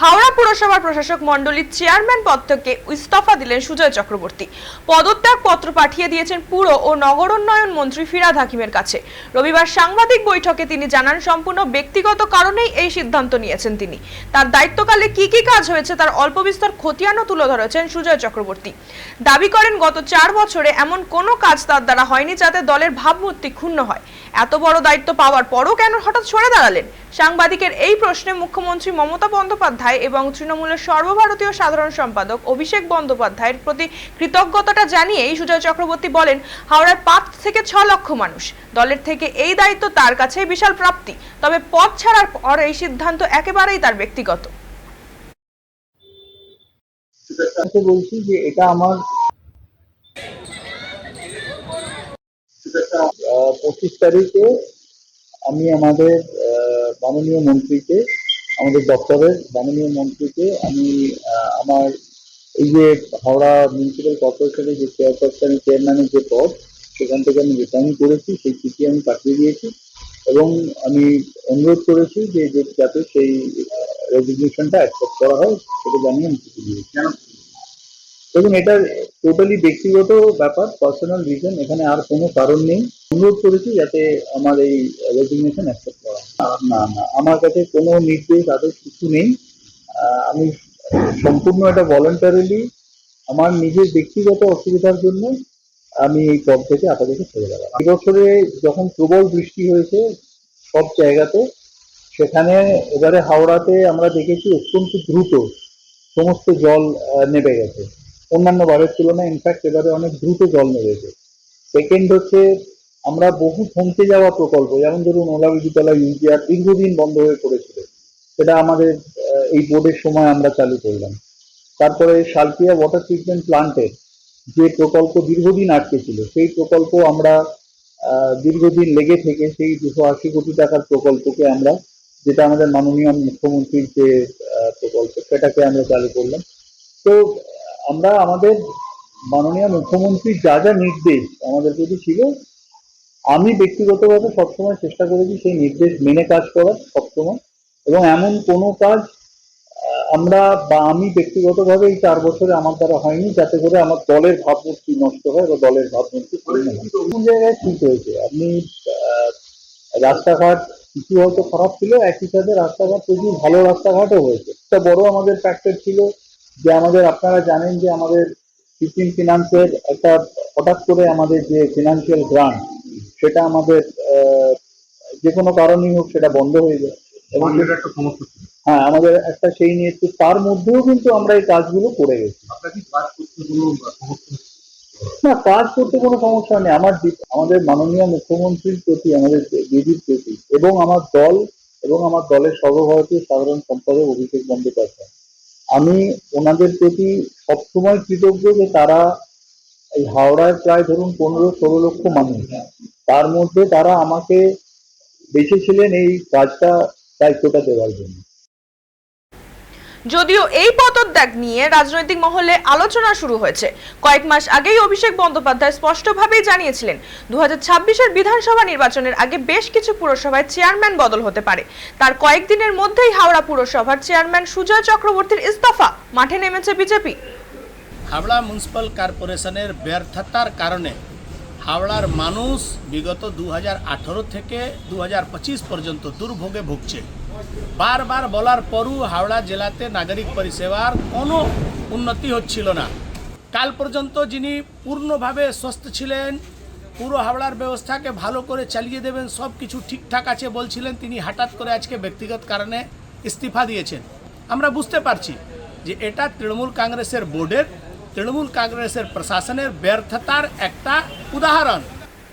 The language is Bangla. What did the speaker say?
হাওড়া পুরসভার প্রশাসক মণ্ডলীর চেয়ারম্যান পদ থেকে ইস্তফা দিলেন সুজয় চক্রবর্তী। পদত্যাগ পত্র পাঠিয়ে দিয়েছেন পুর ও নগর উন্নয়ন মন্ত্রী ফিরাদ হাকিমের কাছে। রবিবার সাংবাদিক বৈঠকে তিনি জানান, সম্পূর্ণ ব্যক্তিগত কারণেই এই সিদ্ধান্ত নিয়েছেন তিনি। তার দায়িত্বকালে কি কি কাজ হয়েছে তার অল্প বিস্তর খতিয়ানও তুলে ধরেছেন সুজয় চক্রবর্তী। দাবি করেন, গত চার বছরে এমন কোনো কাজ তার দ্বারা হয়নি যাতে দলের ভাবমূর্তি ক্ষুণ্ণ হয়। এত বড় দায়িত্ব পাওয়ার পরও কেন হঠাৎ সরে দাঁড়ালেন? সাংবাদিকের এই প্রশ্নে মুখ্যমন্ত্রী মমতা বন্দ্যোপাধ্যায় এবং তৃণমূলের সর্বভারতীয় সাধারণ সম্পাদক অভিষেক বন্দ্যোপাধ্যায়ের প্রতি কৃতজ্ঞতাটা জানিয়েই সুজয় চক্রবর্তী বলেন, হাওড়ার পাঁচ থেকে ছ লক্ষ মানুষ, দলের থেকে এই দায়িত্ব তার কাছে বিশাল প্রাপ্তি, তবে পদ ছাড়ার পর এই সিদ্ধান্ত একেবারেই তার ব্যক্তিগত। বলছি যে এটা আমার পঁচিশ তারিখে আমি আমাদের মাননীয় মন্ত্রীকে আমাদের দপ্তরের মাননীয় মন্ত্রীকে আমি আমার এই যে হাওড়া মিউনিসিপ্যাল কর্পোরেশনের যে চেয়ারপারসন চেয়ারম্যানের যে পদ, সেখান থেকে আমি রিটার্ন করেছি, সেই চিঠি আমি পাঠিয়ে দিয়েছি এবং আমি অনুরোধ করেছি যে যাতে সেই রেজিগনেশনটা অ্যাকসেপ্ট করা হয়, সেটা জানিয়ে আমি চিঠি দিয়েছি। দেখুন এটা টোটালি ব্যক্তিগত ব্যাপার পার্সোনাল রিজন এখানে আর কোনো কারণ নেই। অনুরোধ করেছি যাতে আমার এই রেজিগনেশন অ্যাকসেপ্ট না না, আমার কাছে কোনো নির্দেশ, আদেশ কিছু নেই। আমি সম্পূর্ণ এটা ভলেন্টারিলি আমার নিজের ব্যক্তিগত অসুবিধার জন্য আমি এই পদ থেকে আপাতত ছেড়ে দেওয়া এই বছরে যখন প্রবল বৃষ্টি হয়েছে সব জায়গাতে, সেখানে এবারে হাওড়াতে আমরা দেখেছি অত্যন্ত দ্রুত সমস্ত জল নেমে গেছে। অন্যান্য বারের তুলনায় ইনফ্যাক্ট এবারে অনেক দ্রুত জল নেমেছে। সেকেন্ড হচ্ছে আমরা বহু থমকে যাওয়া প্রকল্প, যেমন ধরুন ওলা বিদ্যালয় ইউজিআর দীর্ঘদিন বন্ধ হয়ে পড়েছিল। সেটা আমাদের এই বোর্ডের সময় আমরা চালু করলাম। তারপরে শালকিয়া ওয়াটার ট্রিটমেন্ট প্লান্টের যে প্রকল্প দীর্ঘদিন আটকে ছিল, সেই প্রকল্প আমরা দীর্ঘদিন লেগে থেকে সেই দুশো আশি কোটি টাকার প্রকল্পকে আমরা, যেটা আমাদের মাননীয় মুখ্যমন্ত্রীর যে প্রকল্প, সেটাকে আমরা চালু করলাম। তো, আমরা আমাদের মাননীয় মুখ্যমন্ত্রীর যা যা নির্দেশ আমাদের প্রতি ছিল আমি ব্যক্তিগতভাবে সবসময় চেষ্টা করেছি সেই নির্দেশ মেনে কাজ করার সবসময়। এবং এমন কোনো কাজ আমরা বা আমি ব্যক্তিগতভাবে এই চার বছরে আমার দ্বারা হয়নি যাতে করে আমার দলের ভাবমূর্তি নষ্ট হয় বা দলের ভাবমূর্তি কোন জায়গায় ঠিক হয়েছে। আপনি আহ, রাস্তাঘাট কিছু হয়তো খারাপ ছিল একই সাথে রাস্তাঘাট প্রচুর ভালো রাস্তাঘাটও হয়েছে। একটা বড় আমাদের ফ্যাক্টর ছিল যে আমাদের আপনারা জানেন যে আমাদের ফিফটিন ফিনান্সের একটা হঠাৎ করে আমাদের যে ফিনান্সিয়াল গ্রান্ট সেটা আমাদের যে কোনো কারণেই হোক সেটা বন্ধ হয়ে যায়। এবং একটা সমস্যা হ্যাঁ আমাদের একটা সেই নিয়ে তো তার মধ্যেও কিন্তু আমরা এই কাজগুলো করে গেছি। না কাজ করতে কোনো সমস্যা নেই। আমার আমাদের মাননীয় মুখ্যমন্ত্রীর প্রতি আমাদের দিদির প্রতি এবং আমার দল এবং আমার দলের সর্বভারতীয় সাধারণ সম্পাদক অভিষেক বন্দ্যোপাধ্যায়। আমি ওনাদের প্রতি সবসময় কৃতজ্ঞ যে তারা এই হাওড়ায় প্রায় ধরুন পনেরো ষোলো লক্ষ মানুষ। তার মধ্যে তারা আমাকে বেছেছিলেন এই কাজটা দায়িত্বটা দেওয়ার জন্য। যদিও এই পদত্যাগ নিয়ে রাজনৈতিক মহলে আলোচনা শুরু হয়েছে। কয়েক মাস আগেই অভিষেক বন্দ্যোপাধ্যায় স্পষ্টভাবেই জানিয়েছিলেন দু হাজার বিধানসভা নির্বাচনের আগে বেশ কিছু পুরসভায় চেয়ারম্যান বদল হতে পারে। তার কয়েকদিনের মধ্যেই হাওড়া পুরসভার চেয়ারম্যান সুজয় চক্রবর্তীর ইস্তফা মাঠে নেমেছে বিজেপি। হাওড়া মিউনিসিপ্যাল কর্পোরেশনের ব্যর্থতার কারণে হাওড়ার মানুষ বিগত দু হাজার আঠারো থেকে দু হাজার পঁচিশ পর্যন্ত দুর্ভোগে ভুগছে। বারবার বলার পরও হাওড়া জেলাতে নাগরিক পরিষেবার কোনো উন্নতি হচ্ছিল না। কাল পর্যন্ত যিনি পূর্ণভাবে সুস্থ ছিলেন, পুরো হাওড়ার ব্যবস্থাকে ভালো করে চালিয়ে দেবেন সব কিছু ঠিকঠাক আছে বলছিলেন, তিনি হঠাৎ করে আজকে ব্যক্তিগত কারণে ইস্তিফা দিয়েছেন। আমরা বুঝতে পারছি যে এটা তৃণমূল কংগ্রেসের বোর্ডের তৃণমূল কংগ্রেসের প্রশাসনের ব্যর্থতার একটা উদাহরণ।